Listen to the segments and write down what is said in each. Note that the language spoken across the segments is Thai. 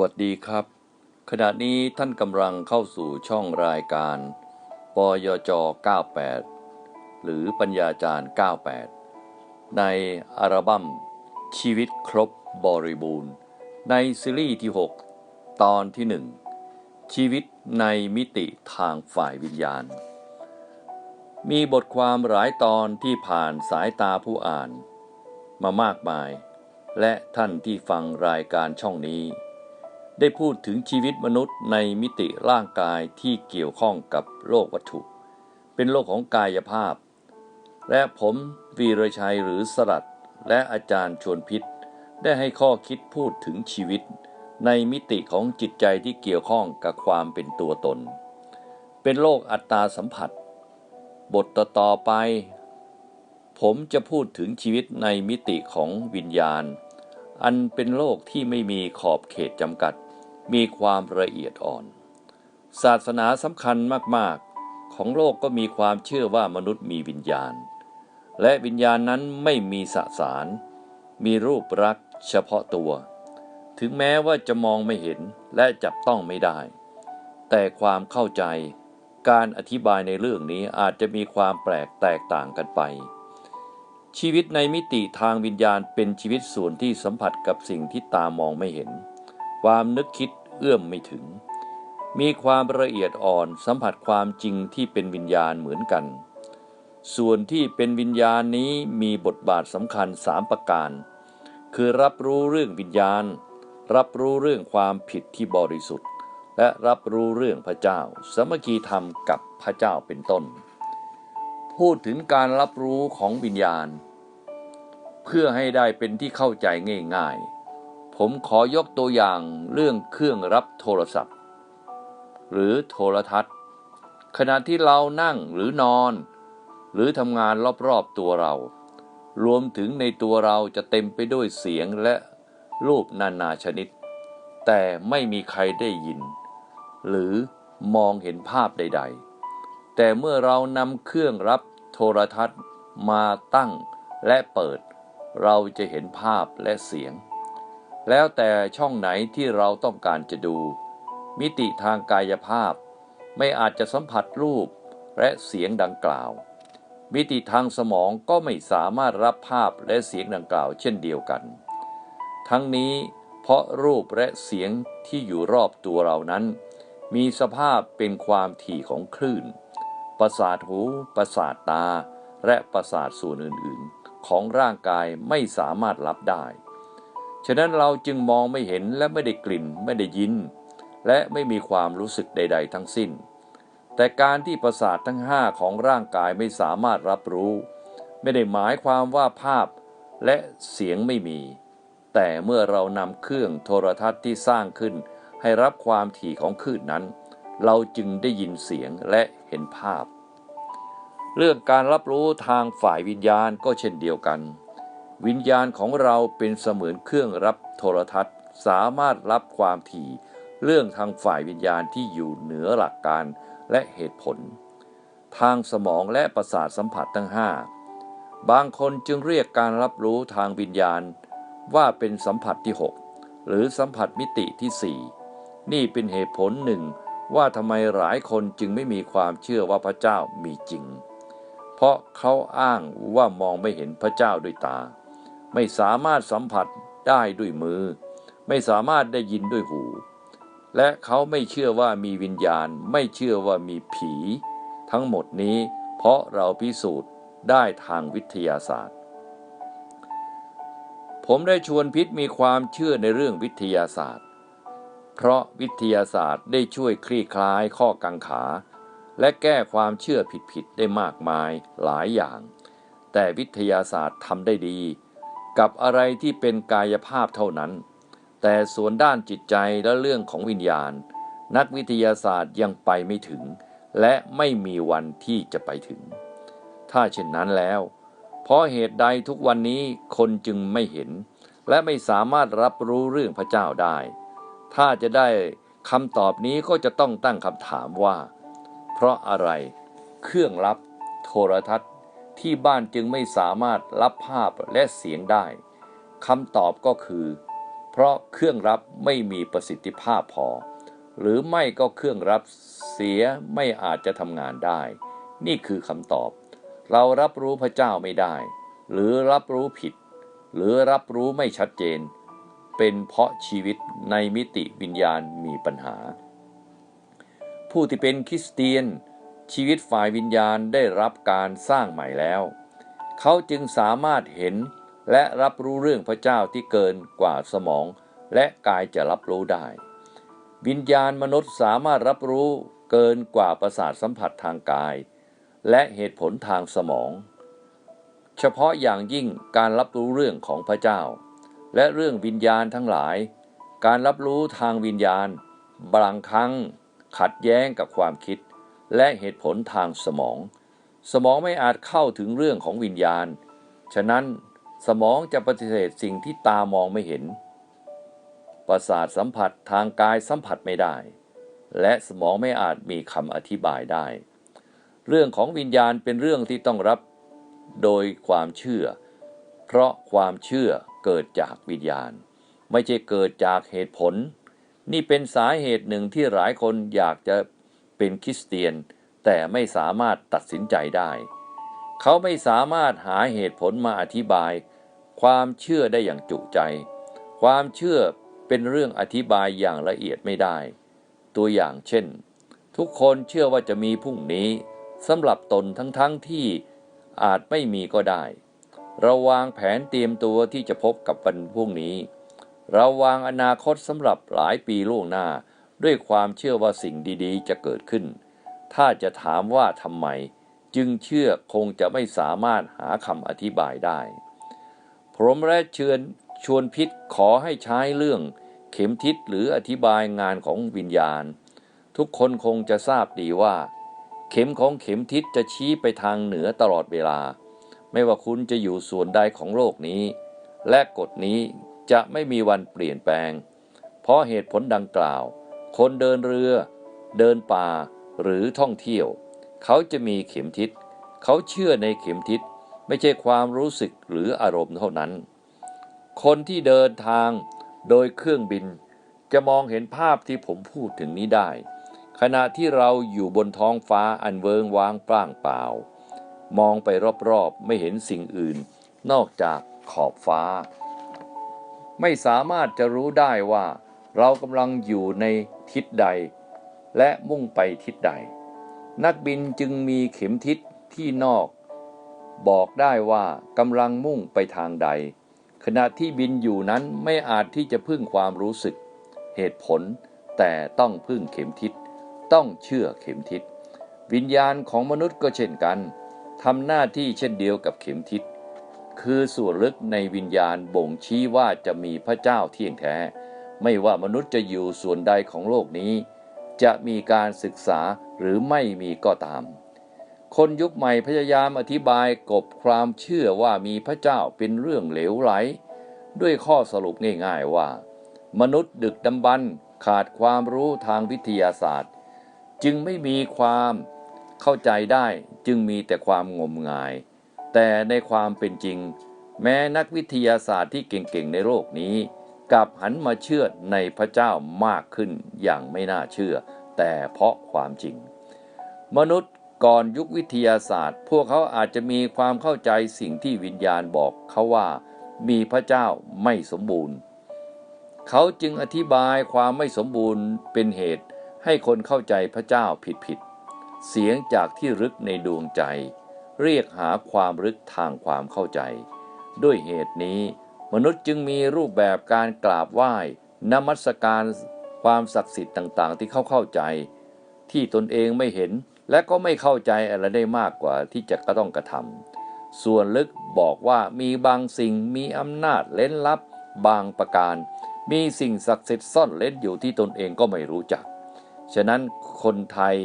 วัสดีครับ ขณะนี้ท่านกำลังเข้าสู่ช่องรายการ ปยจ 98 หรือปัญญาจารย์ 98 ในอัลบั้มชีวิตครบบริบูรณ์ ในซีรีส์ที่ 6 ตอนที่ 1 ชีวิตในมิติทางฝ่ายวิญญาณ มีบทความหลายตอนที่ผ่านสายตาผู้อ่าน มามากมาย และท่านที่ฟังรายการช่องนี้ ได้พูดถึงชีวิตมนุษย์ในมิติร่างกายที่เกี่ยวข้องกับโลกวัตถุ เป็นโลกของกายภาพ และผมวีรชัยหรือสลัดและอาจารย์ชวนพิษ ได้ให้ข้อคิดพูดถึงชีวิต ในมิติของจิตใจที่เกี่ยวข้องกับความเป็นตัวตน เป็นโลกอัตตาสัมผัส บทต่อไป ผมจะพูดถึงชีวิตในมิติของวิญญาณอันเป็นโลกที่ไม่มีขอบเขตจำกัด มีความละเอียดอ่อน ศาสนาสำคัญมากๆ ของโลกก็มีความเชื่อว่ามนุษย์มีวิญญาณ และวิญญาณนั้นไม่มีสสาร มีรูปรักษ์เฉพาะตัว ถึงแม้ว่าจะมองไม่เห็นและจับต้องไม่ได้ แต่ความเข้าใจการอธิบายในเรื่องนี้อาจจะมีความแปลกแตกต่างกันไป ชีวิตในมิติทางวิญญาณเป็นชีวิตส่วนที่สัมผัสกับสิ่งที่ตามองไม่เห็น ความนึกคิด เอื้อมไม่ถึง มีความละเอียดอ่อนสัมผัสความจริงที่เป็นวิญญาณเหมือนกัน ส่วนที่เป็นวิญญาณนี้มีบทบาทสำคัญสามประการ คือรับรู้เรื่องวิญญาณ รับรู้เรื่องความผิดที่บริสุทธิ์ และรับรู้เรื่องพระเจ้า สมคคีธรรมกับพระเจ้าเป็นต้น พูดถึงการรับรู้ของวิญญาณ เพื่อให้ได้เป็นที่เข้าใจง่ายๆ ผมขอยกตัวอย่างเรื่องเครื่องรับโทรศัพท์ หรือโทรทัศน์ ขณะที่เรานั่งหรือนอน หรือทำงานรอบๆตัวเรา รวมถึงในตัวเราจะเต็มไปด้วยเสียงและรูปนานาชนิด แต่ไม่มีใครได้ยิน หรือมองเห็นภาพใด ๆ แต่เมื่อเรานำเครื่องรับโทรทัศน์มาตั้งและเปิด เราจะเห็นภาพและเสียง แล้วแต่ช่องไหนที่เราต้องการจะดู มิติทางกายภาพ ไม่อาจจะสัมผัสรูปและเสียงดังกล่าว มิติทางสมองก็ไม่สามารถรับภาพและเสียงดังกล่าวเช่นเดียวกัน ทั้งนี้เพราะรูปและเสียงที่อยู่รอบตัวเรานั้น มีสภาพเป็นความถี่ของคลื่น ประสาทหู ประสาทตา และประสาทส่วนอื่น ๆ ของร่างกายไม่สามารถรับได้ ฉะนั้นเราจึงมองไม่เห็นและไม่ได้กลิ่นไม่ได้ยิน และไม่มีความรู้สึกใด ๆ ทั้งสิ้น แต่การที่ประสาททั้งห้าของร่างกายไม่สามารถรับรู้ ไม่ได้หมายความว่าภาพและเสียงไม่มี แต่เมื่อเรานำเครื่องโทรทัศน์ที่สร้างขึ้น ให้รับความถี่ของคลื่นนั้น เราจึงได้ยินเสียงและเห็นภาพ เรื่องการรับรู้ทางฝ่ายวิญญาณก็เช่นเดียวกัน วิญญาณของเราเป็นเสมือนเครื่องรับโทรทัศน์ สามารถรับความถี่ เรื่องทางฝ่ายวิญญาณที่อยู่เหนือหลักการและเหตุผล ทางสมองและประสาทสัมผัสทั้งห้าบางคนจึงเรียกการรับรู้ทางวิญญาณ ว่าเป็นสัมผัสที่ 6 หรือสัมผัสมิติที่ 4 นี่เป็นเหตุผลหนึ่งว่าทำไมหลายคนจึงไม่มีความเชื่อว่าพระเจ้ามีจริง เพราะเขาอ้างว่ามองไม่เห็นพระเจ้าด้วยตา ไม่สามารถสัมผัสได้ด้วยมือ ไม่สามารถได้ยินด้วยหู และเขาไม่เชื่อว่ามีวิญญาณ ไม่เชื่อว่ามีผี ทั้งหมดนี้เพราะเราพิสูจน์ได้ทางวิทยาศาสตร์ ผมได้ชวนพิษมีความเชื่อในเรื่องวิทยาศาสตร์ เพราะวิทยาศาสตร์ได้ช่วยคลี่คลายข้อกังขา และแก้ความเชื่อผิดๆได้มากมายหลายอย่าง แต่วิทยาศาสตร์ทำได้ดี กับอะไรที่เป็นกายภาพเท่านั้น แต่ส่วนด้านจิตใจและเรื่องของวิญญาณ นักวิทยาศาสตร์ยังไปไม่ถึง และไม่มีวันที่จะไปถึง ถ้าเช่นนั้นแล้ว เพราะเหตุใดทุกวันนี้คนจึงไม่เห็น และไม่สามารถรับรู้เรื่องพระเจ้าได้ ถ้าจะได้คำตอบนี้ก็จะต้องตั้งคำถามว่า เพราะอะไร เครื่องรับโทรทัศน์ ที่บ้านจึงไม่สามารถรับภาพและเสียงได้คำตอบก็คือ เพราะเครื่องรับไม่มีประสิทธิภาพพอ หรือไม่ก็เครื่องรับเสียไม่อาจจะทำงานได้ นี่คือคำตอบ เรารับรู้พระเจ้าไม่ได้ หรือรับรู้ผิด หรือรับรู้ไม่ชัดเจน เป็นเพราะชีวิตในมิติวิญญาณมีปัญหา ผู้ที่เป็นคริสเตียน ชีวิตฝ่ายวิญญาณได้รับการสร้างใหม่แล้ว เขาจึงสามารถเห็นและรับรู้เรื่องพระเจ้าที่เกินกว่าสมอง และกายจะรับรู้ได้ วิญญาณมนุษย์สามารถรับรู้เกินกว่าประสาทสัมผัสทางกาย และเหตุผลทางสมอง เฉพาะอย่างยิ่งการรับรู้เรื่องของพระเจ้า และเรื่องวิญญาณทั้งหลาย การรับรู้ทางวิญญาณบางครั้งขัดแย้งกับความคิด และเหตุผลทางสมอง สมองไม่อาจเข้าถึงเรื่องของวิญญาณ ฉะนั้นสมองจะปฏิเสธสิ่งที่ตามองไม่เห็น ประสาทสัมผัสทางกายสัมผัสไม่ได้ และสมองไม่อาจมีคำอธิบายได้ เรื่องของวิญญาณเป็นเรื่องที่ต้องรับโดยความเชื่อ เพราะความเชื่อเกิดจากวิญญาณ ไม่ใช่เกิดจากเหตุผล นี่เป็นสาเหตุหนึ่งที่หลายคนอยากจะ เป็นคริสเตียน แต่ไม่สามารถตัดสินใจได้ เขาไม่สามารถหาเหตุผลมาอธิบาย ความเชื่อได้อย่างจุใจ ความเชื่อเป็นเรื่องอธิบายอย่างละเอียดไม่ได้ ตัวอย่างเช่น ทุกคนเชื่อว่าจะมีพรุ่งนี้สำหรับตนทั้งๆทที่อาจไม่มีก็ได้เราวางแผนเตรียมตัวที่จะพบกับวันพรุ่งนี้เราวางอนาคตสำหรับหลายปีล่วงหน้า ด้วยความเชื่อว่าสิ่งดีๆ จะเกิดขึ้น ถ้าจะถามว่าทำไม จึงเชื่อคงจะไม่สามารถหาคำอธิบายได้พรมและเชิญชวนพิษขอให้ใช้เรื่องเข็มทิศหรืออธิบายงานของวิญญาณ ทุกคนคงจะทราบดีว่า เข็มของเข็มทิศจะชี้ไปทางเหนือตลอดเวลา ไม่ว่าคุณจะอยู่ส่วนใดของโลกนี้ และกฎนี้จะไม่มีวันเปลี่ยนแปลง เพราะเหตุผลดังกล่าว คนเดินเรือ เดินป่าหรือท่องเที่ยว เขาจะมีเข็มทิศ เขาเชื่อในเข็มทิศ ไม่ใช่ความรู้สึกหรืออารมณ์เท่านั้น คนที่เดินทางโดยเครื่องบิน จะมองเห็นภาพที่ผมพูดถึงนี้ได้ ขณะที่เราอยู่บนท้องฟ้าอันเวิงว้างปล้างเปล่า มองไปรอบๆไม่เห็นสิ่งอื่น นอกจากขอบฟ้า ไม่สามารถจะรู้ได้ว่าเรากำลังอยู่ใน ทิศใด และมุ่งไปทิศใด นักบินจึงมีเข็มทิศที่นอก บอกได้ว่ากำลังมุ่งไปทางใด ขณะที่บินอยู่นั้นไม่อาจที่จะพึ่งความรู้สึก เหตุผลแต่ต้องพึ่งเข็มทิศ ต้องเชื่อเข็มทิศ วิญญาณของมนุษย์ก็เช่นกันทำหน้าที่เช่นเดียวกับเข็มทิศ คือส่วนลึกในวิญญาณบ่งชี้ว่าจะมีพระเจ้าเที่ยงแท้ ไม่ว่ามนุษย์จะอยู่ส่วนใดของโลกนี้ จะมีการศึกษาหรือไม่มีก็ตาม คนยุคใหม่พยายามอธิบายกบความเชื่อว่ามีพระเจ้าเป็นเรื่องเหลวไหล ด้วยข้อสรุปง่ายๆว่า มนุษย์ดึกดำบรรพ์ขาดความรู้ทางวิทยาศาสตร์ จึงไม่มีความเข้าใจได้จึงมีแต่ความงมงาย แต่ในความเป็นจริง แม้นักวิทยาศาสตร์ที่เก่งๆในโลกนี้ กลับหันมาเชื่อในพระเจ้ามากขึ้นอย่างไม่น่าเชื่อ แต่เพราะความจริง มนุษย์ก่อนยุควิทยาศาสตร์ พวกเขาอาจจะมีความเข้าใจสิ่งที่วิญญาณบอกเขาว่ามีพระเจ้าไม่สมบูรณ์ เขาจึงอธิบายความไม่สมบูรณ์เป็นเหตุให้คนเข้าใจพระเจ้าผิดๆเสียงจากที่ลึกในดวงใจ เรียกหาความลึกทางความเข้าใจ ด้วยเหตุนี้ มนุษย์จึงมีรูปแบบการกราบไหว้นมัสการความศักดิ์สิทธิ์ต่างๆ ที่เขาเข้าใจ ที่ตนเองไม่เห็นและก็ไม่เข้าใจอะไรได้มากกว่าที่จะกระต้องกระทำส่วนลึกบอกว่ามีบางสิ่งมีอำนาจเล้นลับบางประการ มีสิ่งศักดิ์สิทธิ์ซ่อนเล้นอยู่ที่ตนเองก็ไม่รู้จัก ฉะนั้นคนไทย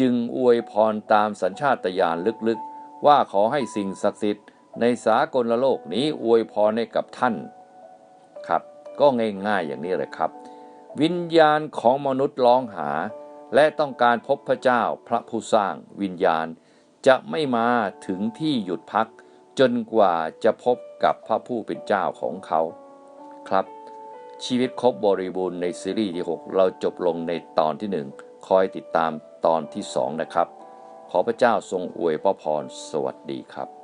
จึงอวยพรตามสัญชาตญาณลึกๆ ว่าขอให้สิ่งศักดิ์สิทธิ์ ในสากลโลกนี้อวยพรให้กับท่านครับ ก็ง่ายๆอย่างนี้เลยครับ วิญญาณของมนุษย์ร้องหา และต้องการพบพระเจ้าพระผู้สร้างวิญญาณจะไม่มาถึงที่หยุดพัก จนกว่าจะพบกับพระผู้เป็นเจ้าของเขาครับ ชีวิตครบบริบูรณ์ในซีรีส์ที่ 6 เราจบลงในตอนที่ 1 คอยติดตามตอนที่ 2 นะครับ ขอพระเจ้าทรงอวยพระพรสวัสดีครับ